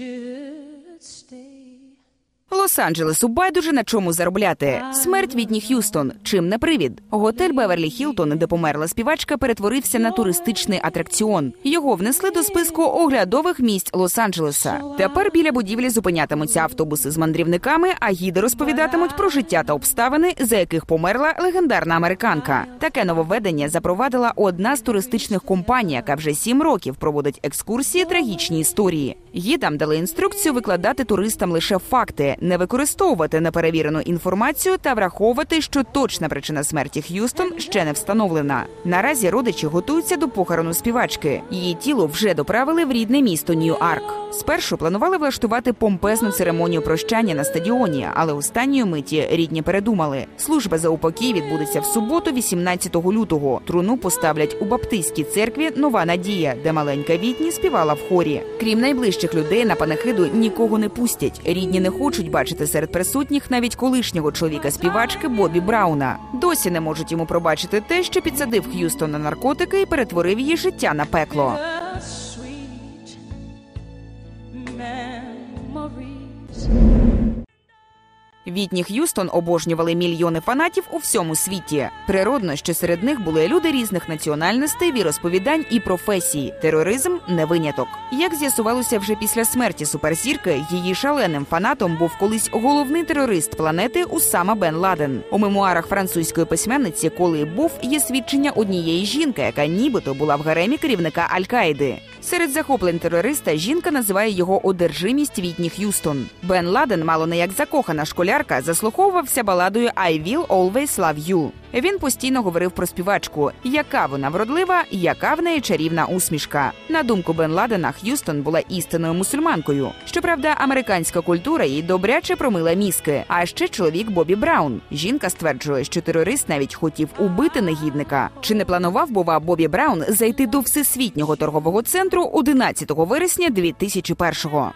should stay. Лос-Анджелесу байдуже на чому заробляти. Смерть Вітні Х'юстон. Чим не привід? Готель Беверлі Хілтон, де померла співачка, перетворився на туристичний атракціон. Його внесли до списку оглядових місць Лос-Анджелеса. Тепер біля будівлі зупинятимуться автобуси з мандрівниками, а гіди розповідатимуть про життя та обставини, за яких померла легендарна американка. Таке нововведення запровадила одна з туристичних компаній, яка вже сім років проводить екскурсії трагічні історії. Гідам дали інструкцію викладати туристам лише факти, не використовувати неперевірену інформацію та враховувати, що точна причина смерті Х'юстон ще не встановлена. Наразі родичі готуються до похорону співачки. Її тіло вже доправили в рідне місто Нью-Арк. Спершу планували влаштувати помпезну церемонію прощання на стадіоні, але останньої миті рідні передумали. Служба за упокій відбудеться в суботу, 18 лютого. Труну поставлять у баптистській церкві Нова Надія, де маленька Вітні співала в хорі. Крім найближчих людей на панахиду нікого не пустять. Рідні не хочуть бачити серед присутніх навіть колишнього чоловіка співачки Бобі Брауна. Досі не можуть йому пробачити те, що підсадив Х'юстон на наркотики і перетворив її життя на пекло. times. Вітні Х'юстон обожнювали мільйони фанатів у всьому світі. Природно, що серед них були люди різних національностей, віросповідань і професій. Тероризм не виняток. Як з'ясувалося вже після смерті суперзірки, її шаленим фанатом був колись головний терорист планети Усама Бен Ладен. У мемуарах французької письменниці, коли був, є свідчення однієї жінки, яка нібито була в гаремі керівника Аль-Каїди. Серед захоплень терориста жінка називає його одержимість Вітні Х'юстон. Бен Ладен, мало не як закохана школярка, заслуховувався баладою «I will always love you». Він постійно говорив про співачку, яка вона вродлива, яка в неї чарівна усмішка. На думку Бен Ладена, Х'юстон була істинною мусульманкою. Щоправда, американська культура їй добряче промила мізки. А ще чоловік Бобі Браун. Жінка стверджує, що терорист навіть хотів убити негідника. Чи не планував бува Бобі Браун зайти до всесвітнього торгового центру 11 вересня 2001-го?